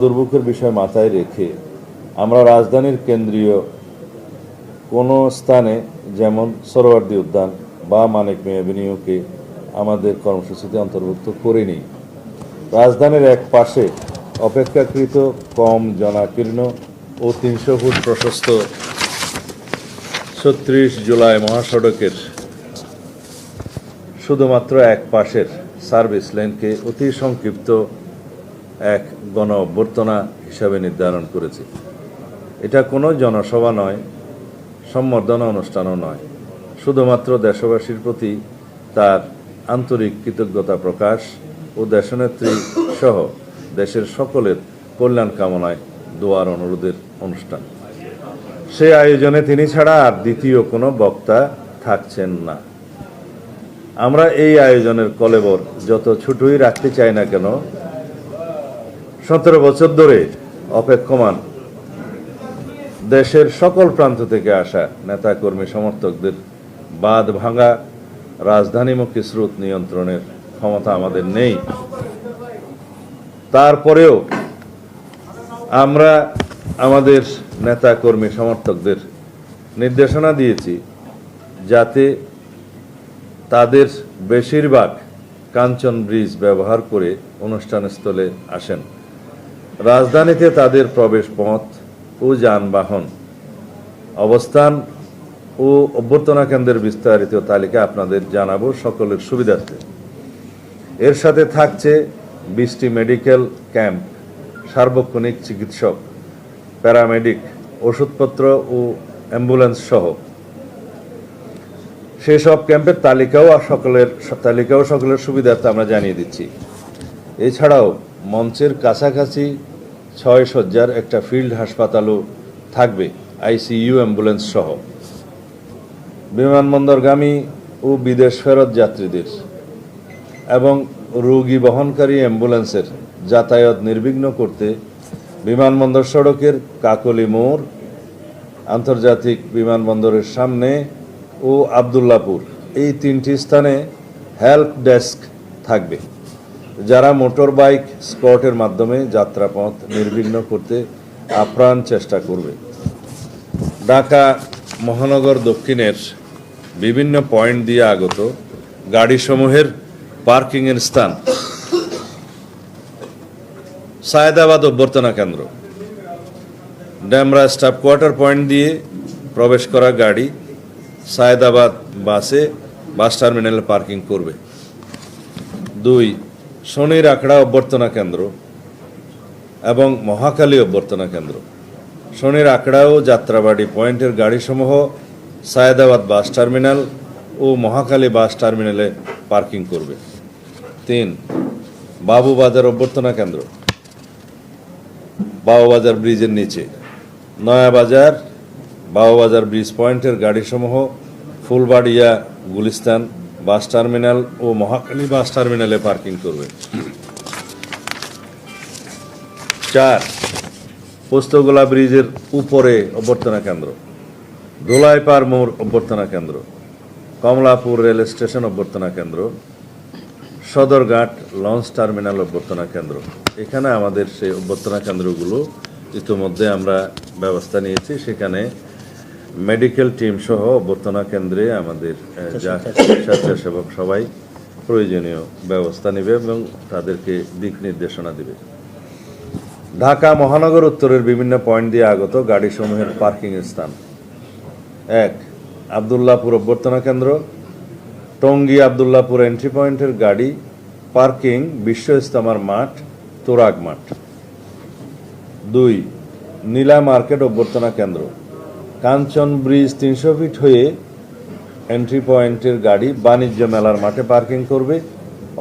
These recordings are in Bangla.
দুর্ভোগের বিষয় মাথায় রেখে আমরা রাজধানীর কেন্দ্রীয় কোনো স্থানে যেমন সরোয়ার্দী উদ্যান বা মানিক মেয়াভিনিউকে আমাদের কর্মসূচিতে অন্তর্ভুক্ত করিনি। রাজধানীর এক পাশে অপেক্ষাকৃত কম জনাকীর্ণ ও তিনশো ফুট প্রশস্ত ছত্রিশ জুলাই মহাসড়কের শুধুমাত্র এক পাশের সার্ভিস লেনকে অতি সংক্ষিপ্ত এক গণ অভ্যর্থনা হিসাবে নির্ধারণ করেছে। এটা কোনো জনসভা নয়, সম্বর্ধনা অনুষ্ঠানও নয়। শুধুমাত্র দেশবাসীর প্রতি তার আন্তরিক কৃতজ্ঞতা প্রকাশ ও দেশনেত্রী সহ দেশের সকলের কল্যাণ কামনায় দোয়ার অনুরোধের অনুষ্ঠান। সে আয়োজনে তিনি ছাড়া আর দ্বিতীয় কোনো বক্তা থাকছেন না। আমরা এই আয়োজনের কলেবর যত ছুটুই রাখতে চাই না কেন সতেরো বছর ধরে অপেক্ষমান দেশের সকল প্রান্ত থেকে আসা নেতা কর্মী সমর্থকদের বাদ ভাঙা রাজধানীমুখী স্রোত নিয়ন্ত্রণের ক্ষমতা আমাদের নেই। তারপরেও আমরা আমাদের নেতা কর্মী সমর্থকদের নির্দেশনা দিয়েছি যাতে তাদের বেশিরভাগ কাঞ্চন ব্রিজ ব্যবহার করে অনুষ্ঠানস্থলে আসেন। রাজধানীতে তাদের প্রবেশ পথ ও যানবাহন, অবস্থান ও অভ্যর্থনা কেন্দ্রের বিস্তারিত তালিকা আপনাদের জানাব সকলের সুবিধার্থে। এর সাথে থাকছে বিশটি মেডিকেল ক্যাম্প, সার্বক্ষণিক চিকিৎসক, প্যারামেডিক ওষুধপত্র ও অ্যাম্বুলেন্স সহ। সেসব ক্যাম্পের তালিকাও সকলের তালিকাও সকলের সুবিধার্থে আমরা জানিয়ে দিচ্ছি। এছাড়াও মঞ্চের কাছাকাছি ছয় শয্যার একটা ফিল্ড হাসপাতালও থাকবে, আইসিইউ, অ্যাম্বুলেন্স সহ। বিমানবন্দরগামী ও বিদেশ ফেরত যাত্রীদের এবং রোগী বহনকারী অ্যাম্বুলেন্সের যাতায়াত নির্বিঘ্ন করতে বিমানবন্দর সড়কের কাকলি মোড়, আন্তর্জাতিক বিমানবন্দরের সামনে ও আবদুল্লাপুর, এই তিনটি স্থানে হেল্প ডেস্ক থাকবে। যারা মোটর বাইক স্কটের মাধ্যমে যাত্রাপথ নির্বিঘ্ন করতে আপ্রাণ চেষ্টা করবে। ঢাকা মহানগর দক্ষিণের বিভিন্ন পয়েন্ট দিয়ে আগত গাড়িসমূহের পার্কিংয়ের স্থান। সায়দাবাদ অভ্যর্থনা কেন্দ্র। ড্যামরা স্টাফ কোয়ার্টার পয়েন্ট দিয়ে প্রবেশ করা গাড়ি সায়দাবাদ বাসে বাস টার্মিনালে পার্কিং করবে। দুই শনির আখড়া অভ্যর্থনা কেন্দ্র এবং মহাকালী অভ্যর্থনা কেন্দ্র। শনির আখড়া ও যাত্রাবাড়ি পয়েন্টের গাড়িসমূহ, সায়দাবাদ বাস টার্মিনাল ও মহাকালী বাস টার্মিনালে পার্কিং করবে। তিন, বাবুবাজার অভ্যর্থনা কেন্দ্র। বাবুবাজার ব্রিজের নিচে। নয়াবাজার, বাবুবাজার ব্রিজ পয়েন্টের গাড়িসমূহ, ফুলবাড়িয়া, গুলিস্তান বাস টার্মিনাল ও মহাকালী বাস টার্মিনালে পার্কিং করবে। চার, পোস্তগোলা ব্রিজের উপরে অভ্যর্থনা কেন্দ্র। ধোলাইপাড় মোড় অভ্যর্থনা কেন্দ্র। কমলাপুর রেল স্টেশন অভ্যর্থনা কেন্দ্র। সদরঘাট লঞ্চ টার্মিনাল অভ্যর্থনা কেন্দ্র। এখানে আমাদের সেই অভ্যর্থনা কেন্দ্রগুলো ইতিমধ্যে আমরা ব্যবস্থা নিয়েছি। সেখানে মেডিকেল টিম সহ অভ্যর্থনা কেন্দ্রে আমাদের যা স্বেচ্ছাসেবক সবাই প্রয়োজনীয় ব্যবস্থা নেবে এবং তাদেরকে দিক নির্দেশনা দেবে। ঢাকা মহানগর উত্তরের বিভিন্ন পয়েন্ট দিয়ে আগত গাড়িসমূহের পার্কিং স্থান। এক আবদুল্লাপুর অভ্যর্থনা কেন্দ্র। টঙ্গী আবদুল্লাপুর এন্ট্রি পয়েন্টের গাড়ি পার্কিং বিশ্ব ইস্তামার মাঠ তোরাগ মাঠ। দুই নীলা মার্কেট অভ্যর্থনা কেন্দ্র। কাঞ্চন ব্রিজ তিনশো ফিট হয়ে এন্ট্রি পয়েন্টের গাড়ি বাণিজ্য মেলার মাঠে পার্কিং করবে,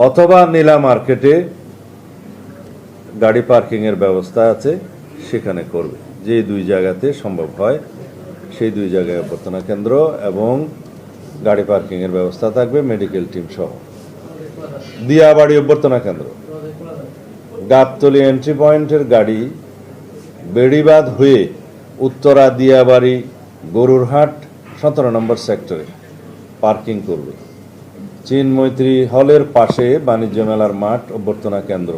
অথবা নীলা মার্কেটে গাড়ি পার্কিংয়ের ব্যবস্থা আছে, সেখানে করবে। যে দুই জায়গাতে সম্ভব হয়, সেই দুই জায়গায় অভ্যর্থনা কেন্দ্র এবং গাড়ি পার্কিংয়ের ব্যবস্থা থাকবে মেডিকেল টিম সহ। দিয়াবাড়ি অভ্যর্থনা কেন্দ্র। গাবতলি এন্ট্রি পয়েন্টের গাড়ি বেড়িবাদ হয়ে উত্তরা দিয়াবাড়ি গরুরহাট, সতেরো নম্বর সেক্টরে পার্কিং করবে। চীন মৈত্রী হলের পাশে বাণিজ্য মেলার মাঠ অভ্যর্থনা কেন্দ্র।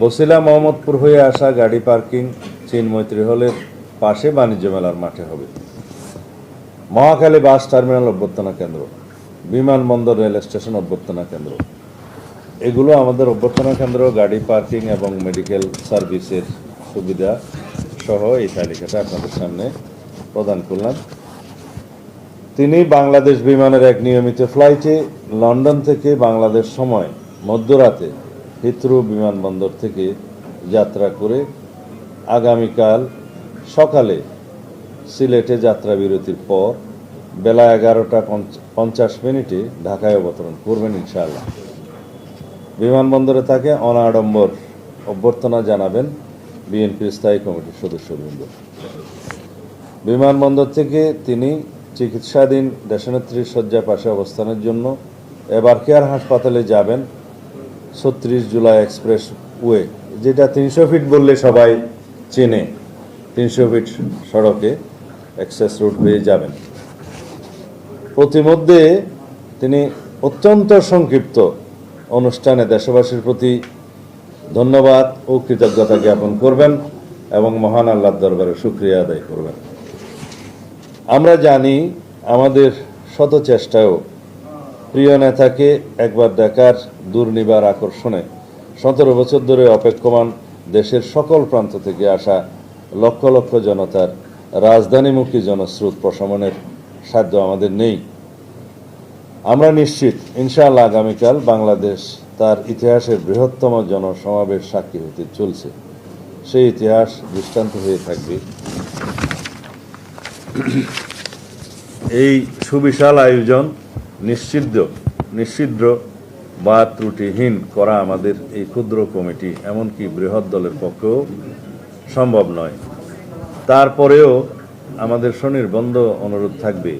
বসিলা মোহাম্মদপুর হয়ে আসা গাড়ি পার্কিং চীন মৈত্রী হলের পাশে বাণিজ্য মেলার মাঠে হবে। মহাখালী বাস টার্মিনাল অভ্যর্থনা কেন্দ্র, বিমানবন্দর রেল স্টেশন অভ্যর্থনা কেন্দ্র। এগুলো আমাদের অভ্যর্থনা কেন্দ্র, গাড়ি পার্কিং এবং মেডিকেল সার্ভিসের সুবিধা সহ এই তালিকাটা আপনাদের সামনে প্রদান করলাম। তিনি বাংলাদেশ বিমানের এক নিয়মিত ফ্লাইটে লন্ডন থেকে বাংলাদেশ সময় মধ্যরাতে হিথ্রো বিমানবন্দর থেকে যাত্রা করে আগামীকাল সকালে সিলেটে যাত্রা বিরতির পর বেলা এগারোটা পঞ্চাশ মিনিটে ঢাকায় অবতরণ করবেন ইনশাআল্লাহ। বিমানবন্দরে তাকে অনাড়ম্বর অভ্যর্থনা জানাবেন। বিএনপির স্থায়ী কমিটির সদস্যবৃন্দ বিমানবন্দর থেকে তিনি চিকিৎসাধীন দেশনেত্রীর শয্যার পাশে অবস্থানের জন্য এবার কেয়ার হাসপাতালে যাবেন ছত্রিশ জুলাই এক্সপ্রেস ওয়ে, যেটা তিনশো ফিট বললে সবাই চেনে। তিনশো ফিট সড়কে অ্যাক্সেস রোড হয়ে যাবেন। প্রতিমধ্যে তিনি অত্যন্ত সংক্ষিপ্ত অনুষ্ঠানে দেশবাসীর প্রতি ধন্যবাদ ও কৃতজ্ঞতা জ্ঞাপন করবেন এবং মহান আল্লাহর দরবারে শুক্রিয়া আদায় করবেন। আমরা জানি আমাদের শত চেষ্টায়ও প্রিয় নেতাকে একবার দেখার দুর্নিবার আকর্ষণে সতেরো বছর ধরে অপেক্ষমান দেশের সকল প্রান্ত থেকে আসা লক্ষ লক্ষ জনতার রাজধানীমুখী জনস্রোত প্রশমনের সাধ্য আমাদের নেই। আমরা নিশ্চিত, ইনশাআল্লাহ আগামীকাল বাংলাদেশ তার ইতিহাসের বৃহত্তম জনসমাবেশ সাক্ষী হতে চলছে। সেই ইতিহাস দৃষ্টান্ত হয়ে থাকবে। এই সুবিশাল আয়োজন নিশ্চিদ্র নিশ্চিদ্র বা ত্রুটিহীন করা আমাদের এই ক্ষুদ্র কমিটি, এমনকি বৃহৎ দলের পক্ষেও সম্ভব নয়। তারপরেও আমাদের স্বনির্বন্ধ অনুরোধ থাকবে।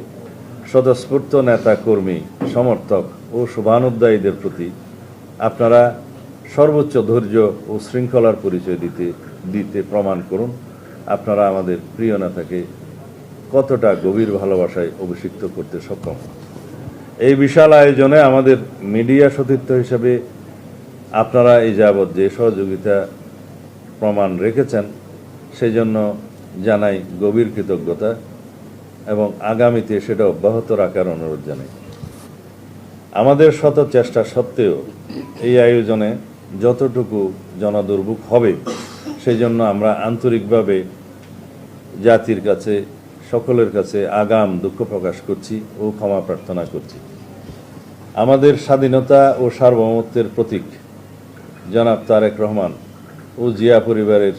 স্বতঃস্ফূর্ত নেতা কর্মী সমর্থক ও শুভানুদ্দায়ীদের প্রতি আপনারা সর্বোচ্চ ধৈর্য ও শৃঙ্খলার পরিচয় দিতে দিতে প্রমাণ করুন। আপনারা আমাদের প্রিয় নেতাকে কতটা গভীর ভালোবাসায় অভিষিক্ত করতে সক্ষম। এই বিশাল আয়োজনে আমাদের মিডিয়া সতীর্থ হিসেবে আপনারা এই যাবৎ যে সহযোগিতা প্রমাণ রেখেছেন সেই জন্য জানাই গভীর কৃতজ্ঞতা এবং আগামীতে সেটা অব্যাহত রাখার অনুরোধ জানাই। আমাদের শত চেষ্টা সত্ত্বেও এই আয়োজনে যতটুকু জনদুর্ভোগ হবে, সেই জন্য আমরা আন্তরিকভাবে জাতির কাছে, সকলের কাছে আগাম দুঃখ প্রকাশ করছি ও ক্ষমা প্রার্থনা করছি। আমাদের স্বাধীনতা ও সার্বভৌমত্বের প্রতীক জনাব তারেক রহমান ও জিয়া পরিবারের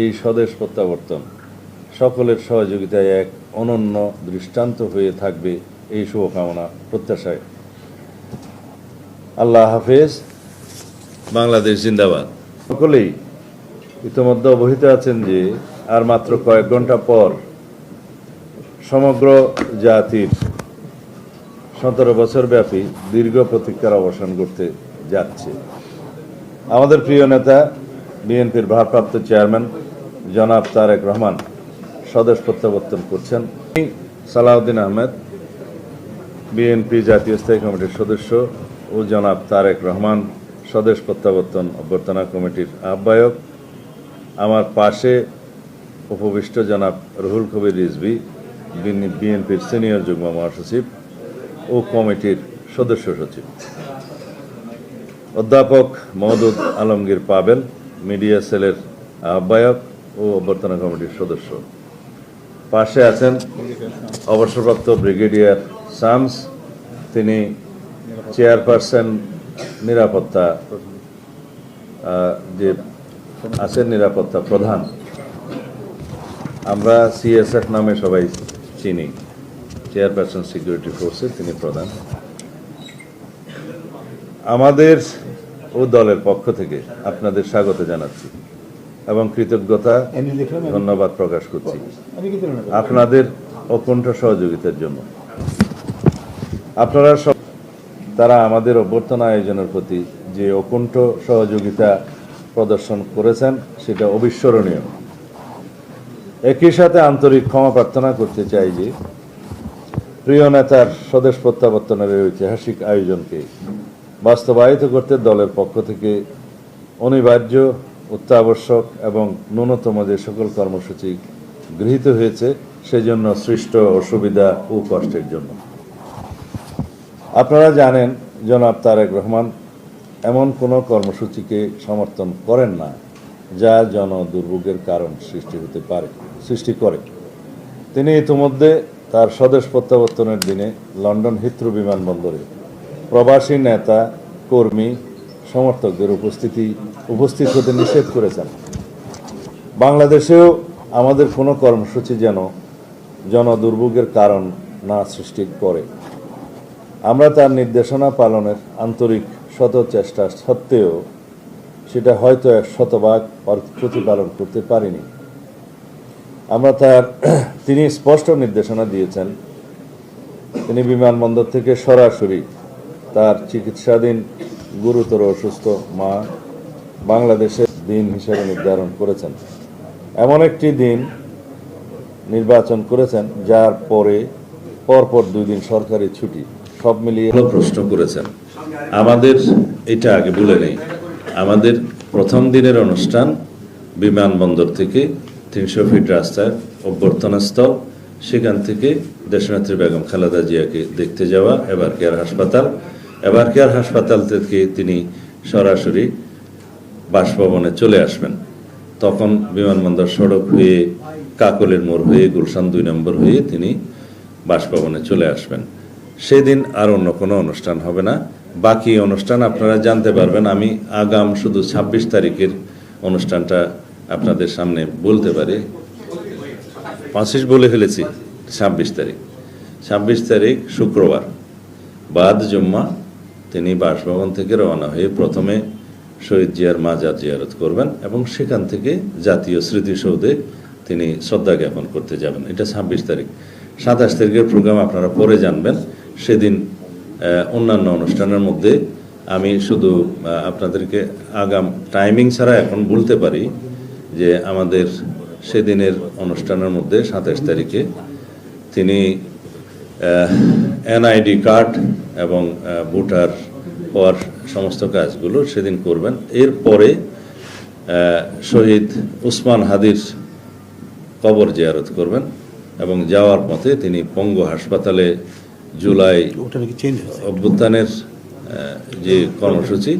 এই স্বদেশ প্রত্যাবর্তন সকলের সহযোগিতায় এক অনন্য দৃষ্টান্ত হয়ে থাকবে এই শুভকামনা প্রত্যাশায়। আল্লাহ হাফেজ। বাংলাদেশ জিন্দাবাদ। সকলেই ইতিমধ্যে অবহিত আছেন যে আর মাত্র কয়েক ঘণ্টা পর সমগ্র জাতির সতেরো বছর ব্যাপী দীর্ঘ প্রতীক্ষার অবসান করতে যাচ্ছে। আমাদের প্রিয় নেতা বিএনপির ভারপ্রাপ্ত চেয়ারম্যান জনাব তারেক রহমান স্বদেশ প্রত্যাবর্তন করছেন। সালাউদ্দিন আহমেদ বিএনপি জাতীয় স্থায়ী কমিটির সদস্য ও জনাব তারেক রহমান, স্বদেশ প্রত্যাবর্তন অভ্যর্থনা কমিটির আহ্বায়ক। আমার পাশে উপবিষ্ট জনাব রুহুল কবির রিজভি বিএনপির সিনিয়র যুগ্ম মহাসচিব ও কমিটির সদস্য সচিব। অধ্যাপক মহদুদ আলমগীর পাবেল মিডিয়া সেলের আহ্বায়ক ও অভ্যর্থনা কমিটির সদস্য। পাশে আছেন অবসরপ্রাপ্ত ব্রিগেডিয়ার সামস, তিনি চেয়ারপারসন নিরাপত্তা যে আছেন নিরাপত্তা প্রধান আমরা সিএসএফ নামে সবাই চিনি। চেয়ারপারসন সিকিউরিটি ফোর্সের তিনি প্রধান। আমাদের ও দলের পক্ষ থেকে আপনাদের স্বাগত জানাচ্ছি এবং কৃতজ্ঞতা ধন্যবাদ প্রকাশ করছি। আপনাদের অকুণ্ঠ সহযোগিতার জন্য। আপনারা সব তারা আমাদের অভ্যর্থনা আয়োজনের প্রতি যে অকুণ্ঠ সহযোগিতা প্রদর্শন করেছেন, সেটা অবিস্মরণীয়। একই সাথে আন্তরিক ক্ষমা প্রার্থনা করতে চাই যে, প্রিয় নেতার স্বদেশ প্রত্যাবর্তনের ঐতিহাসিক আয়োজনকে বাস্তবায়িত করতে দলের পক্ষ থেকে অনিবার্য, অত্যাবশ্যক এবং ন্যূনতম যে সকল কর্মসূচি গৃহীত হয়েছে, সেজন্য সৃষ্ট অসুবিধা ও কষ্টের জন্য। আপনারা জানেন, জনাব তারেক রহমান, এমন কোনো কর্মসূচিকে সমর্থন করেন না, যা জন দুর্ভোগের কারণ সৃষ্টি হতে পারে, সৃষ্টি করে। তিনি ইতিমধ্যে তার স্বদেশ প্রত্যাবর্তনের দিনে লন্ডন হিথ্রো বিমানবন্দরে প্রবাসী নেতা, কর্মী, সমর্থকদের উপস্থিতি, উপস্থিত হতে নিষেধ করেছেন। বাংলাদেশেও আমাদের কোনো কর্মসূচি যেন জনদুর্ভোগের কারণ না সৃষ্টি করে। আমরা তার নির্দেশনা পালনের আন্তরিক শত চেষ্টা সত্ত্বেও সেটা হয়তো এক শতভাগ পর- প্রতিপালন করতে পারিনি। আমরা তার তিনি স্পষ্ট নির্দেশনা দিয়েছেন। তিনি বিমানবন্দর থেকে সরাসরি তার চিকিৎসাধীন গুরুতর অসুস্থ মা বাংলাদেশের দিন হিসেবে নির্ধারণ করেছেন। এমন একটি দিন নির্বাচন করেছেন, যার পরে পরপর দুই দিন সরকারি ছুটি। সব মিলিয়ে প্রশ্ন করেছেন। আমাদের এটা আগে বলে নেই। আমাদের প্রথম দিনের অনুষ্ঠান বিমানবন্দর থেকে তিনশো ফিট রাস্তার অভ্যর্থনাস্থল সেখান থেকে দেশনেত্রী বেগম খালেদা জিয়াকে দেখতে যাওয়া, এবার কেয়ার হাসপাতাল। এবার কেয়ার হাসপাতাল থেকে তিনি সরাসরি বাসভবনে চলে আসবেন। তখন বিমানবন্দর সড়ক হয়ে কাকলের মোড় হয়ে গুলশান দুই নম্বর হয়ে তিনি বাসভবনে চলে আসবেন। সেদিন আর অন্য কোনো অনুষ্ঠান হবে না। বাকি অনুষ্ঠান আপনারা জানতে পারবেন। আমি আগাম শুধু ছাব্বিশ তারিখের অনুষ্ঠানটা আপনাদের সামনে বলতে পারি। পঁচিশ বলে ফেলেছি, ছাব্বিশ তারিখ। ছাব্বিশ তারিখ শুক্রবার, বাদ জুম্মা। তিনি বাসভবন থেকে রওনা হয়ে প্রথমে শহীদ জিয়ার মাজার জিয়ারত করবেন এবং সেখান থেকে জাতীয় স্মৃতিসৌধে তিনি শ্রদ্ধা জ্ঞাপন করতে যাবেন। এটা ছাব্বিশ তারিখ। সাতাশ তারিখের প্রোগ্রাম আপনারা পরে জানবেন। সেদিন অন্যান্য অনুষ্ঠানের মধ্যে আমি শুধু আপনাদেরকে আগাম টাইমিং ছাড়া এখন বলতে পারি যে আমাদের সেদিনের অনুষ্ঠানের মধ্যে সাতাশ তারিখে তিনি এনআইডি কার্ড এবং ভোটার হওয়ার সমস্ত কাজগুলো সেদিন করবেন। এরপরে শহীদ উসমান হাদির কবর জিয়ারত করবেন এবং যাওয়ার পথে তিনি পঙ্গু হাসপাতালে জুলাই অভ্যুত্থানের যে কর্মসূচি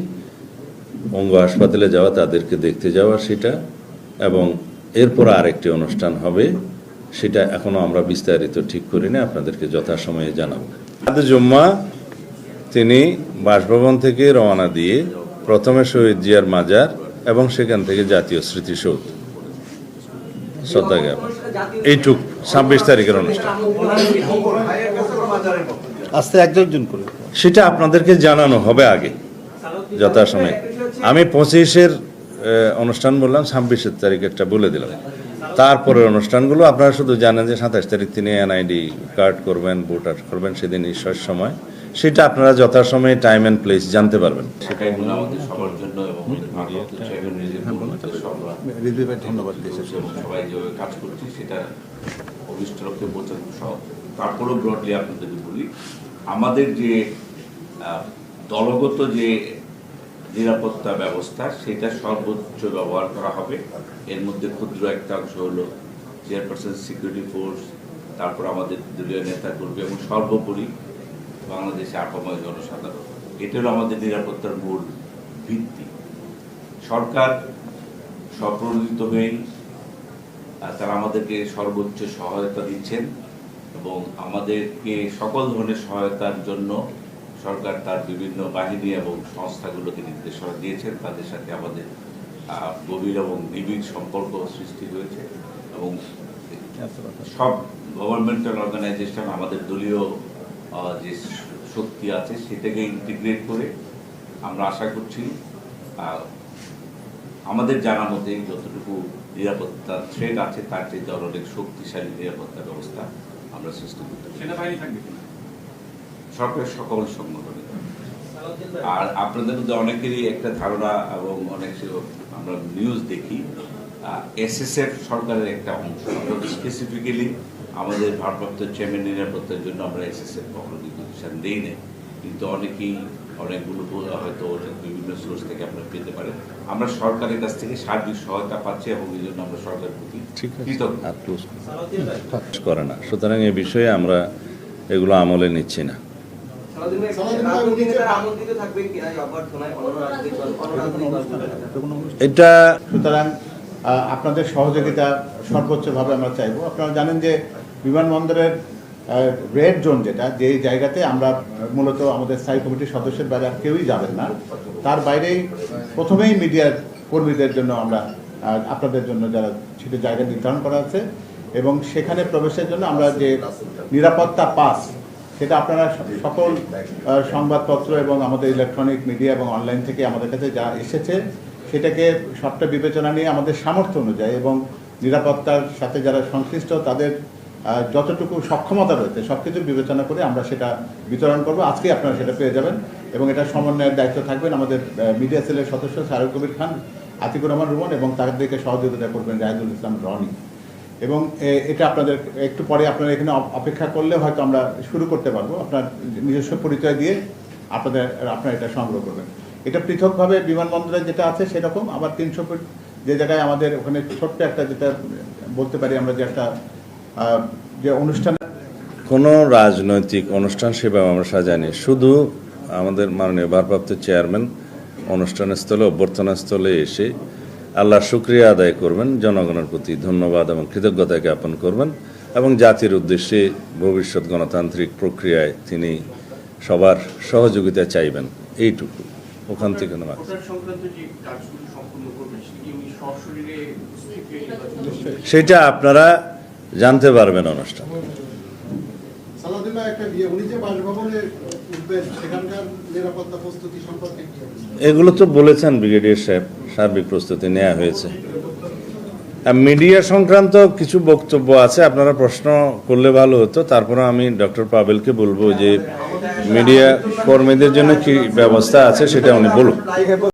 অঙ্গ হাসপাতালে যাওয়া তাদেরকে দেখতে যাওয়া সেটা এবং এরপর আরেকটি অনুষ্ঠান হবে সেটা এখনও আমরা বিস্তারিত ঠিক করি না আপনাদেরকে যথাসময়ে জানাব। আদ জুম্মা তিনি বাসভবন থেকে রওনা দিয়ে প্রথমে শহীদ জিয়ার মাজার এবং সেখান থেকে জাতীয় স্মৃতিসৌধ। শ্রদ্ধা জ্ঞাপন। এইটুক ছাব্বিশ তারিখের অনুষ্ঠান। আস্তে একজন করে। সেটা আপনাদেরকে জানানো হবে আগে যথাসময়ে। আমি পঁচিশের অনুষ্ঠান বললাম ছাব্বিশের তারিখেরটা বলে দিলাম। তারপরের অনুষ্ঠানগুলো আপনারা শুধু জানেন যে সাতাশ তারিখ তিনি এনআইডি কার্ড করবেন ভোটার করবেন সেদিন ঈশ্বর সময়। সেটা আপনারা যথাসময়ে টাইম অ্যান্ড প্লেস জানতে পারবেন। রিজভি ভাই ধন্যবাদ তারপরেও ব্রডলি আপনাদেরকে বলি আমাদের যে দলগত যে নিরাপত্তা ব্যবস্থা সেটা সর্বোচ্চ ব্যবহার করা হবে। এর মধ্যে ক্ষুদ্র একটা অংশ হলো চেয়ারপারসন সিকিউরিটি ফোর্স তারপর আমাদের দলীয় নেতা করবে এবং সর্বোপরি বাংলাদেশে আপাময় জনসাধারণ। এটা হলো আমাদের নিরাপত্তার মূল ভিত্তি। সরকার স্বপ্রণোদিত আহ, তারা আমাদেরকে সর্বোচ্চ সহায়তা দিচ্ছেন। এবং আমাদেরকে সকল ধরনের সহায়তার জন্য সরকার তার বিভিন্ন বাহিনী এবং সংস্থাগুলোকে নির্দেশনা দিয়েছেন। তাদের সাথে আমাদের গভীর এবং নিবিড় সম্পর্ক সৃষ্টি হয়েছে এবং সব গভর্নমেন্টাল অর্গানাইজেশন আমাদের দলীয় যে শক্তি আছে সেটাকে ইন্টিগ্রেট করে আমরা আশা করছি আমাদের জানা মতে যতটুকু নিরাপত্তা থ্রেড আছে তার চেয়ে অনেক শক্তিশালী নিরাপত্তা ব্যবস্থা আমরা সৃষ্টি করতে? সরকারের সকল সংগঠনে আর আপনাদের মধ্যে অনেকেরই একটা ধারণা এবং অনেক আমরা নিউজ দেখি এসএসএফ সরকারের একটা অংশ। স্পেসিফিক্যালি আমাদের ভারপ্রাপ্ত চেয়ারম্যান নিরাপত্তার জন্য আমরা এসএসএফ কখনো কিন্তু দিই না কিন্তু অনেকেই অনেকগুলো হয়তো বিভিন্ন সোর্স থেকে আপনারা পেতে পারেন। আমরা সরকারের কাছ থেকে সার্বিক সহায়তা পাচ্ছি এবং এই জন্য আমরা সরকারের প্রতি কৃতজ্ঞ। করে না। সুতরাং এই বিষয়ে আমরা এগুলো আমলে নিচ্ছি না? এটা সুতরাং আপনাদের সহযোগিতা সর্বোচ্চভাবে আমরা চাইব। আপনারা জানেন যে বিমানবন্দরের রেড জোন যেটা, যে জায়গাতে আমরা মূলত আমাদের স্থায়ী কমিটির সদস্যের বাইরে কেউই যাবেন না, তার বাইরেই প্রথমেই মিডিয়ার কর্মীদের জন্য আমরা আপনাদের জন্য যারা সেটা জায়গা নির্ধারণ করা আছে, এবং সেখানে প্রবেশের জন্য আমরা যে নিরাপত্তা পাস সেটা আপনারা সকল সংবাদপত্র এবং আমাদের ইলেকট্রনিক মিডিয়া এবং অনলাইন থেকে আমাদের কাছে যা এসেছে, সেটাকে সবটা বিবেচনা নিয়ে আমাদের সামর্থ্য অনুযায়ী এবং নিরাপত্তার সাথে যারা সংশ্লিষ্ট, তাদের যতটুকু সক্ষমতা রয়েছে সব কিছু বিবেচনা করে আমরা সেটা বিতরণ করব। আজকে আপনারা সেটা পেয়ে যাবেন এবং এটা সমন্বয়ের দায়িত্ব থাকবেন আমাদের মিডিয়া সেলের সদস্য সারুল কবির খান, আতিকুর রহমান রুমন এবং তাদেরকে সহযোগিতা করবেন রায়দুল ইসলাম রনি। এবং এটা আপনাদের একটু পরে আপনারা এখানে অপেক্ষা করলে হয়তো আমরা শুরু করতে পারব। আপনার নিজস্ব পরিচয় দিয়ে আপনাদের, আপনারা এটা সংগ্রহ করবেন। এটা পৃথকভাবে বিমানবন্দরে যেটা আছে সেরকম, আবার তিনশো ফুট যে জায়গায় আমাদের ওখানে ছোট্ট একটা যেটা বলতে পারি আমরা যে একটা যে অনুষ্ঠান কোনো রাজনৈতিক অনুষ্ঠান সেভাবে আমরা সাজাইনি। শুধু আমাদের মাননীয় ভারপ্রাপ্ত চেয়ারম্যান অনুষ্ঠানস্থলে অভ্যর্থনাস্থলে এসে আল্লাহ শুক্রিয়া আদায় করবেন জনগণের প্রতি ধন্যবাদ এবং কৃতজ্ঞতা জ্ঞাপন করবেন এবং জাতির উদ্দেশ্যে ভবিষ্যৎ গণতান্ত্রিক প্রক্রিয়ায় তিনি সবার সহযোগিতা চাইবেন। এইটুকু। ওখান থেকে সেটা আপনারা জানতে পারবেন অনুষ্ঠান সালাউদ্দিন ভাই একটা বিয়ে উনি যে বাসভবনে উঠবেন সেখানকার নিরাপত্তা প্রস্তুতি সম্পর্কে কি হবে? এগুলো তো বলেছেন ব্রিগেডিয়ার সাহেব সার্বিক প্রস্তুতি নেওয়া হয়েছে। মিডিয়া সংক্রান্ত কিছু বক্তব্য আছে আপনারা প্রশ্ন করলে ভালো হতো তারপরে আমি ডক্টর পাবেলকে বলব যে মিডিয়া কর্মীদের জন্য কি ব্যবস্থা আছে সেটা উনি বলুন।